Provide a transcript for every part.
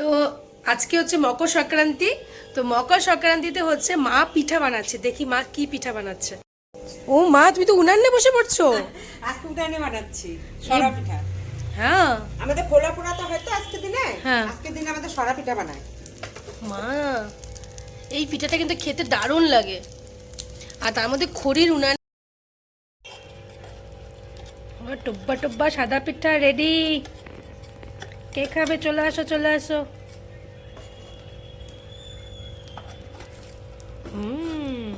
তো আজকে হচ্ছে মকর সংক্রান্তি। তো মকর সংক্রান্তিতে হচ্ছে মা পিঠা বানাচ্ছে। দেখি মা কি পিঠা বানাচ্ছে। ও মা তুমি তো উনানে বসে পড়ছো। আজকে উঠানে বানাচ্ছি সরা পিঠা। হ্যাঁ। আমাদের খোলা পোড়া তো হয়তো আজকে দিনে। হ্যাঁ। আজকে দিনে আমাদের সরা পিঠা বানায়। মা এই পিঠাটা কিন্তু খেতে দারুণ লাগে। আর তার মধ্যে খড়ির উনান টুব্বা টুব্বা সাদা পিঠা রেডি কে খাবে? চলে আসো চলে আসো। হুম।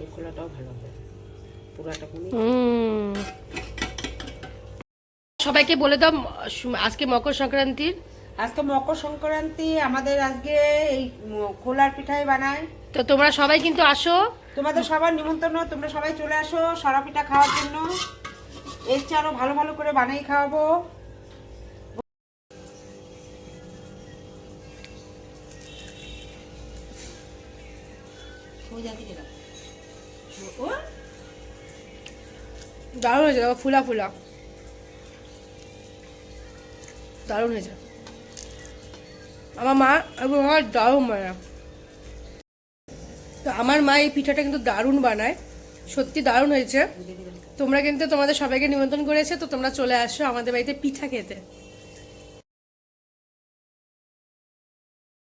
এই খোলাটাও ভালো হবে। পুরাটা হুম। সবাইকে বলে দাও আজকে মকর সংক্রান্তির আজকে মকর সংক্রান্তি আমাদের আজকে এই খোলার পিঠাই বানায়। তো তোমরা সবাই কিন্তু আসো। তোমাদের সবার নিমন্ত্রণ তোমরা সবাই চলে আসো সরা পিঠা খাওয়ার জন্য। এর চেয়ে আরও ভালো ভালো করে বানিয়ে খাওয়াবো। দারুণ হয়েছে ফুলা ফুলা। দারুণ হয়েছে। আমার মা এবং আমার দারুণ বানায় তো আমার মা এই পিঠাটা কিন্তু দারুণ বানায়। সত্যি দারুণ হয়েছে। তোমরা কিন্তু তোমাদের সবাইকে নিমন্ত্রণ করেছে, তো তোমরা চলে আসো আমাদের বাড়িতে পিঠা খেতে।